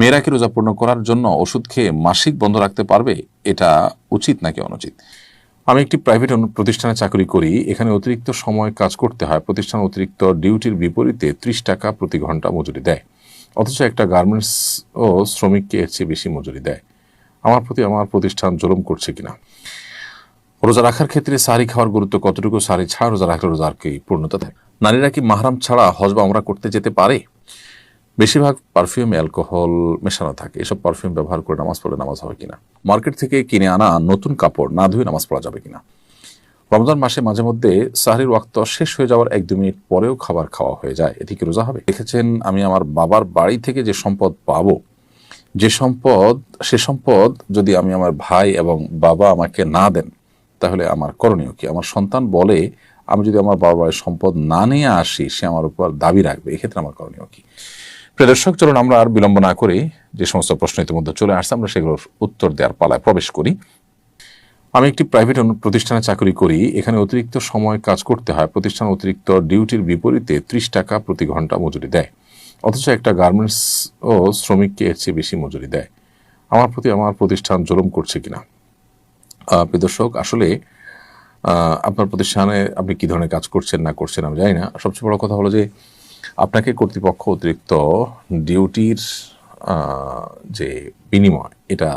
মেয়েরা কি রোজা পূর্ণ করার জন্য ওষুধ খেয়ে মাসিক বন্ধ রাখতে পারবে, এটা উচিত নাকি অনুচিত? আমি একটি প্রাইভেট প্রতিষ্ঠানে চাকরি করি, এখানে অতিরিক্ত সময় কাজ করতে হয়। প্রতিষ্ঠান অতিরিক্ত ডিউটির বিপরীতে ত্রিশ টাকা প্রতি ঘণ্টা মজুরি দেয়। অথচ একটা গার্মেন্টস ও শ্রমিককে এর চেয়ে বেশি মজুরি দেয়। আমার প্রতি, আমার প্রতিষ্ঠান জুলুম করছে কিনা? রোজা রাখার ক্ষেত্রে সারি খাওয়ার গুরুত্ব কতটুকু? সারি ছাড়া রোজা রাখলে রোজার কি পূর্ণতা থাকে? নারীরা কি মাহরাম ছাড়া হজ বা আমরা করতে যেতে পারে? বেশিরভাগ পারফিউমে অ্যালকোহল মেশানো থাকে। এসব পারফিউম ব্যবহার করে নামাজ পড়লে নামাজ হবে কিনা? মার্কেট থেকে কিনে আনা নতুন কাপড় না ধুয়ে নামাজ পড়া যাবে কিনা? রমজান মাসে মাঝে মধ্যে সাহরির ওয়াক্ত শেষ হয়ে যাওয়ার এক দু মিনিট পরেও খাবার খাওয়া হয়ে যায়। এটি কি রোজা হবে? দেখেছেন, আমি আমার বাবার বাড়ি থেকে যে সম্পদ পাবো, যে সম্পদ, সে সম্পদ যদি আমি আমার ভাই এবং বাবা আমাকে না দেন, তাহলে আমার করণীয় কি? আমার সন্তান বলে আমি যদি আমার বাবার সম্পদ না নিয়ে আসি, সে আমার উপর দাবি রাখবে। এক্ষেত্রে আমার করণীয় কি? প্রিয় দর্শক চলুন আমরা আর বিলম্ব না করে যে সমস্ত প্রশ্ন ইতিমধ্যে চলে আসছে আমরা সেগুলোর উত্তর দেওয়ার পালায় প্রবেশ করি। আমি একটি প্রাইভেট প্রতিষ্ঠানে চাকরি করি এখানে অতিরিক্ত সময় কাজ করতে হয়। প্রতিষ্ঠান অতিরিক্ত ডিউটির বিপরীতে ত্রিশ টাকা প্রতি ঘণ্টা মজুরি দেয়। অথচ একটা গার্মেন্টস ও শ্রমিককে এর চেয়ে বেশি মজুরি দেয়। আমার প্রতি আমার প্রতিষ্ঠান জুলুম করছে কিনা? আহ, প্রিয় দর্শক আসলে আপনার প্রতিষ্ঠানে আপনি কি ধরনের কাজ করছেন না করছেন আমি জানি না। সবচেয়ে বড় কথা হলো যে আপনাকে কর্তৃপক্ষ অতিরিক্ত ডিউটির যে বিনিময়, এটা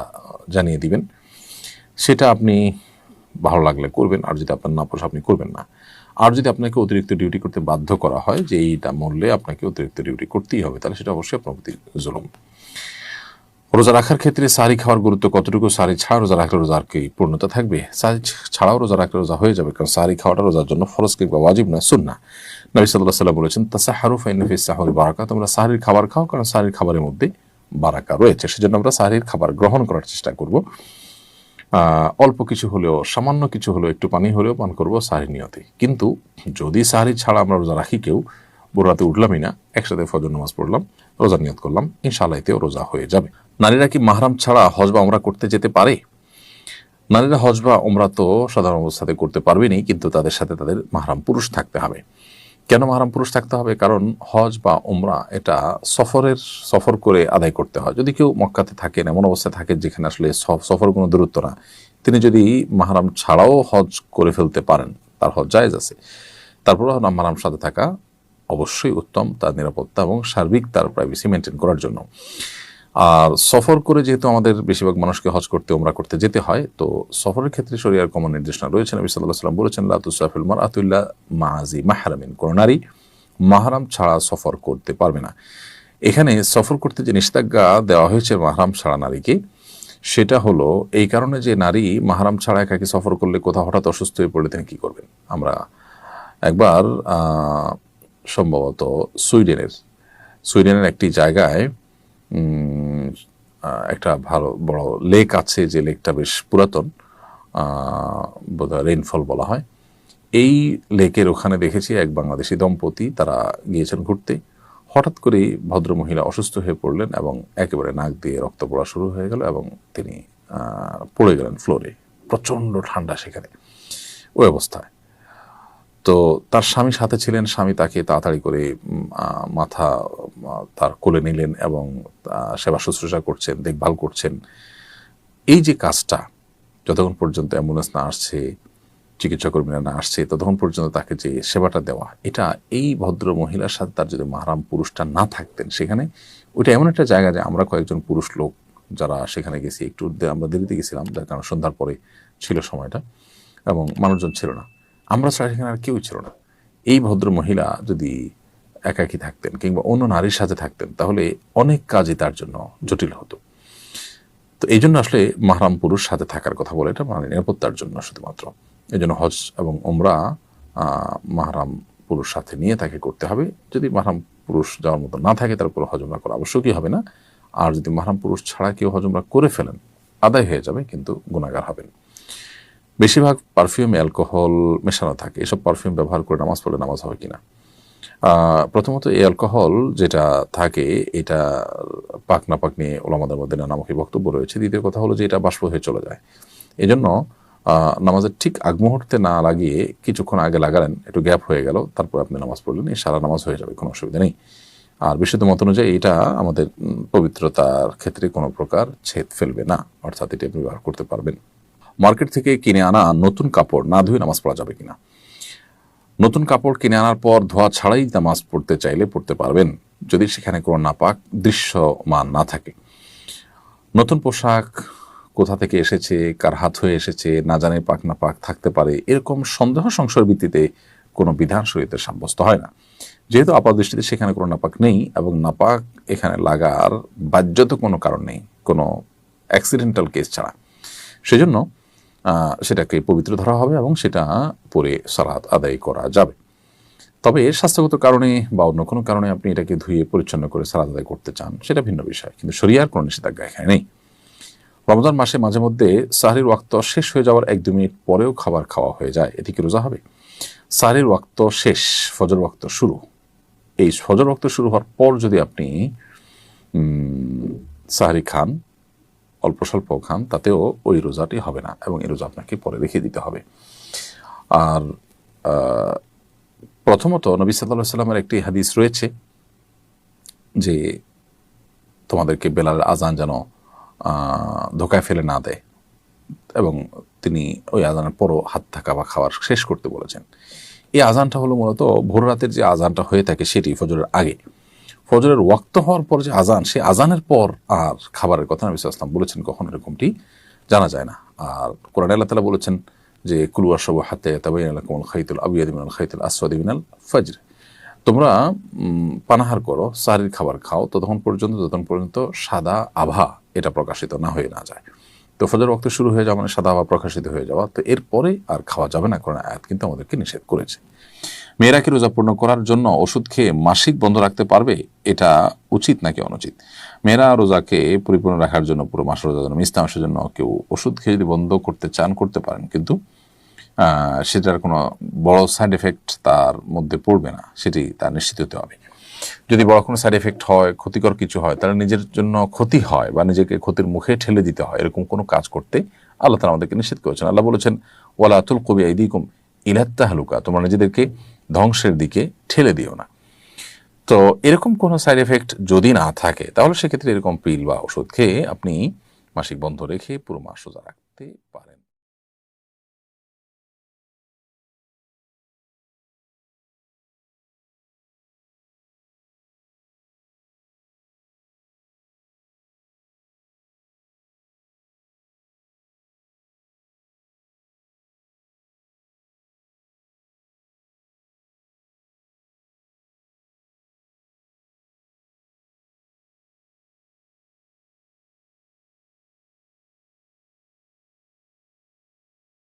জানিয়ে দিবেন। সেটা আপনি ভালো লাগলে করবেন, আর যদি আপনার না পোষা আপনি করবেন না। আর যদি আপনাকে অতিরিক্ত ডিউটি করতে বাধ্য করা হয়, যে এইটা মূল্যে আপনাকে অতিরিক্ত ডিউটি করতেই হবে, তাহলে সেটা অবশ্যই আপনার প্রতি জুলুম। রোজা রাখার ক্ষেত্রে সারি খাওয়ার গুরুত্ব কতটুকু? সারি ছাড়া রোজা রাখলে রোজার কি পূর্ণতা থাকবে? সারি ছাড়াও রোজা রাখলে রোজা হয়ে যাবে, কারণ সারি খাওয়াটা রোজার জন্য ফরজ কিংবা ওয়াজিব না সুন্না নবী সাল্লাহ সাল্লাম বলেছেন তাসা হারুফ আইনফিস সাহরি বারাকা তোমরা সাহারির খাবার খাও, কারণ সাহারির খাবারের মধ্যে বারাকা রয়েছে। সেজন্য আমরা সাহারির খাবার গ্রহণ করার চেষ্টা করব। অল্প কিছু হলেও, সামান্য কিছু হলেও, একটু পানি হলেও পান করব সাহারি নিয়তে। কিন্তু যদি সাহারি ছাড়া আমরা রোজা রাখি কেউ ভোর রাতে উঠলামই না, একসাথে ফজর নামাজ পড়লাম রোজা নিয়ত করলাম, ইনশাআল্লাহ রোজা হয়ে যাবে। নারীরা কি মাহরাম ছাড়া হজ বা আমরা করতে যেতে পারে? নারীরা হজ বা ওমরা তো সাধারণ অবস্থাতে করতে পারবেনি কিন্তু তাদের সাথে তাদের মাহরাম পুরুষ থাকতে হবে। কেন মাহরাম পুরুষ থাকতে হবে? কারণ হজ বা ওমরা এটা সফরের, সফর করে আদায় করতে হয়। যদি কেউ মক্কাতে থাকেন, এমন অবস্থায় থাকেন যেখানে আসলে সফ- সফর কোনো দূরত্ব না, তিনি যদি মাহরাম ছাড়াও হজ করে ফেলতে পারেন, তার হজ জায়েজ আছে। তারপরেও মাহরাম সাথে থাকা অবশ্যই উত্তম, তার নিরাপত্তা এবং সার্বিক তার প্রাইভেসি মেনটেন করার জন্য। আর সফর করে যেহেতু আমাদের বেশিরভাগ মানুষকে হজ করতে ওমরা করতে যেতে হয়, তো সফরের ক্ষেত্রে শরিয়ার কমন নির্দেশনা রয়েছে। নবী সাল্লাহ সাল্লাম বলেছেন লাতুসাফিল মার আতুল্লাহ মাহাজি মাহারামিন। কোন নারী মাহারাম ছাড়া সফর করতে পারবে না। এখানে সফর করতে যে নিষেধাজ্ঞা দেওয়া হয়েছে মাহারাম ছাড়া নারীকে, সেটা হলো এই কারণে যে নারী মাহারাম ছাড়া একাকে সফর করলে কোথাও হঠাৎ অসুস্থ হয়ে পড়লে তিনি কী করবেন? আমরা একবার সম্ভবত সুইডেনের সুইডেনের একটি জায়গায় একটা ভালো, বড় লেক আছে যে লেকটা বেশ পুরাতন বোধহয় রেইনফল বলা হয়। এই লেকের ওখানে দেখেছি এক বাংলাদেশি দম্পতি, তারা গিয়েছেন ঘুরতে। হঠাৎ করেই ভদ্র মহিলা অসুস্থ হয়ে পড়লেন এবং একেবারে নাক দিয়ে রক্ত পড়া শুরু হয়ে গেল এবং তিনি পড়ে গেলেন ফ্লোরে প্রচণ্ড ঠান্ডা সেখানে। ওই অবস্থায়। তো তার স্বামী সাথে ছিলেন, স্বামী তাকে তাড়াতাড়ি করে মাথা তার কোলে নিলেন এবং সেবা শুশ্রূষা করছেন, দেখভাল করছেন। এই যে কাজটা, যতক্ষণ পর্যন্ত অ্যাম্বুলেন্স না আসছে চিকিৎসা কর্মীরা না আসছে, ততক্ষণ পর্যন্ত তাকে যে সেবাটা দেওয়া, এটা এই ভদ্র মহিলার সাথে তার যদি মাহারাম পুরুষটা না থাকতেন সেখানে, ওইটা এমন একটা জায়গা যে আমরা কয়েকজন পুরুষ লোক যারা সেখানে গেছি, একটু আমরা দেরিতে গেছিলাম, যার কারণ সন্ধ্যার পরে ছিল সময়টা এবং মানুষজন ছিল না। আমরা ছাড়া সেখানে আর কেউ ছিল না। এই ভদ্র মহিলা যদি একাকী থাকতেন কিংবা অন্য নারীর সাথে থাকতেন, তাহলে অনেক কাজই তার জন্য জটিল হতো। তো এই জন্য আসলে মাহরাম পুরুষ সাথে থাকার কথা বলে এটা মানে নিরাপত্তার জন্য শুধুমাত্র। এই জন্য হজ এবং ওমরা মাহরাম পুরুষ সাথে নিয়ে তাকে করতে হবে। যদি মাহরাম পুরুষ যাওয়ার মতো না থাকে, তার উপর হজমরা করা আবশ্যকই হবে না। আর যদি মাহরাম পুরুষ ছাড়া কেউ হজমরা করে ফেলেন, আদায় হয়ে যাবে, কিন্তু গুণাগার হবেন। বেশিরভাগ পারফিউমে অ্যালকোহল মেশানো থাকে। এসব পারফিউম ব্যবহার করে নামাজ পড়লে নামাজ হবে কিনা? প্রথমত এই অ্যালকোহল যেটা থাকে, এটা পাক না পাক নিয়ে ওলামাদের মধ্যে নানামুখী বক্তব্য রয়েছে। দ্বিতীয় কথা হলো যে এটা বাষ্প হয়ে চলে যায়। এই জন্য নামাজের ঠিক আগ মুহূর্তে না লাগিয়ে কিছুক্ষণ আগে লাগালেন, একটু গ্যাপ হয়ে গেল, তারপর আপনি নামাজ পড়লেন, এই সারা নামাজ হয়ে যাবে, কোনো অসুবিধা নেই। আর বিশুদ্ধ মত অনুযায়ী এটা আমাদের পবিত্রতার ক্ষেত্রে কোনো প্রকার ছেদ ফেলবে না। অর্থাৎ এটি আপনি ব্যবহার করতে পারবেন। মার্কেট থেকে কিনে আনা নতুন কাপড় না ধুয়ে নামাজ পড়া যাবে কিনা? নতুন কাপড় কিনে আনার পর ধোয়া ছাড়াই নামাজ পড়তে চাইলে পড়তে পারবেন, যদি সেখানে কোনো নাপাক দৃশ্যমান না থাকে। নতুন পোশাক কোথা থেকে এসেছে, কার হাত হয়ে এসেছে, না জানে পাক না পাক থাকতে পারে, এরকম সন্দেহ সংশয়ের ভিত্তিতে কোনো বিধান শরীয়তে সাব্যস্ত হয় না। যেহেতু আপাত দৃষ্টিতে সেখানে কোনো নাপাক নেই এবং নাপাক এখানে লাগার বাহ্যত কোনো কারণ নেই, কোনো অ্যাক্সিডেন্টাল কেস ছাড়া। সেজন্য সেটাকে পবিত্র ধরা হবে এবং সেটা পরে সালাত আদায় করা যাবে। তবে স্বাস্থ্যগত কারণে বা অন্য কোনো কারণে আপনি এটাকে ধুয়ে পরিচ্ছন্ন করে সালাদ আদায় করতে চান, সেটা ভিন্ন বিষয়, কিন্তু শরিয়ার কোনো নিষেধাজ্ঞা এখানে নেই। রমজান মাসে মাঝে মধ্যে সাহরির ওয়াক্ত শেষ হয়ে যাওয়ার এক দু মিনিট পরেও খাবার খাওয়া হয়ে যায়। এটি কি রোজা হবে? সাহরির ওয়াক্ত শেষ, ফজর ওয়াক্ত শুরু। এই ফজর ওয়াক্ত শুরু হওয়ার পর যদি আপনি সাহরি খান অল্প স্বল্প খান, তাতেও ওই রোজাটি হবে না এবং এই রোজা আপনাকে পরে রেখে দিতে হবে। আর প্রথমত নবী সাল্লাহ সাল্লামের একটি হাদিস রয়েছে যে তোমাদেরকে বেলালের আজান যেন ধোকায় ফেলে না দেয় এবং তিনি ওই আজানের পরও হাত থাকা বা খাওয়ার শেষ করতে বলেছেন। এই আজানটা হলো মূলত ভোর রাতের যে আজানটা হয়ে থাকে সেটি ফজরের আগে। ফজরের ওয়াক্ত হওয়ার পর যে আজান সেই আজানের পর আর খাবারের কথা নবী আলাইহি বলেছেন কখন এরকমটি জানা যায় না। আর কোরআন আল্লাহ তালা বলেছেন যে কুলুয়া সব হাতে তাবাইন আলাকুমুল খাইতুল আবিয়াদ মিনাল খাইতুল আসওয়াদ মিনাল ফজর। তোমরা পানাহার করো সারির খাবার খাও, ততক্ষণ পর্যন্ত যতক্ষণ পর্যন্ত সাদা আভা এটা প্রকাশিত না হয়ে না যায়। তো ফজর ওয়াক্ত শুরু হয়ে যাওয়া মানে সাদা আভা প্রকাশিত হয়ে যাওয়া। তো এরপরে আর খাওয়া যাবে না কারণ আয়াত কিন্তু আমাদেরকে নিষেধ করেছে। মেয়েরা কি রোজা পূর্ণ করার জন্য ওষুধ খেয়ে মাসিক বন্ধ রাখতে পারবে, এটা উচিত নাকি অনুচিত? মেয়েরা রোজাকে পরিপূর্ণ রাখার জন্য পুরো মাস রোজা জন্য মিস্তা মাসের জন্য কেউ ওষুধ খেয়ে যদি বন্ধ করতে চান, করতে পারেন। কিন্তু সেটার কোনো বড় সাইড এফেক্ট তার মধ্যে পড়বে না, সেটি তার নিশ্চিত হতে হবে। যদি বড় কোনো সাইড এফেক্ট হয়, ক্ষতিকর কিছু হয়, তাহলে নিজের জন্য ক্ষতি হয় বা নিজেকে ক্ষতির মুখে ঠেলে দিতে হয়, এরকম কোনো কাজ করতে আল্লাহ তালা আমাদেরকে নিষেধ করেছেন। আল্লাহ বলেছেন, ওয়ালা আতুল কবি আইদিকুম ইলাত্তা হালুকা তোমরা নিজেদেরকে ধ্বংসের দিকে ঠেলে দিও না। তো এরকম কোনো সাইড এফেক্ট যদি না থাকে, তাহলে সেক্ষেত্রে এরকম পিল বা ওষুধ খেয়ে আপনি মাসিক বন্ধ রেখে পুরো মাস সোজা রাখতে পারেন।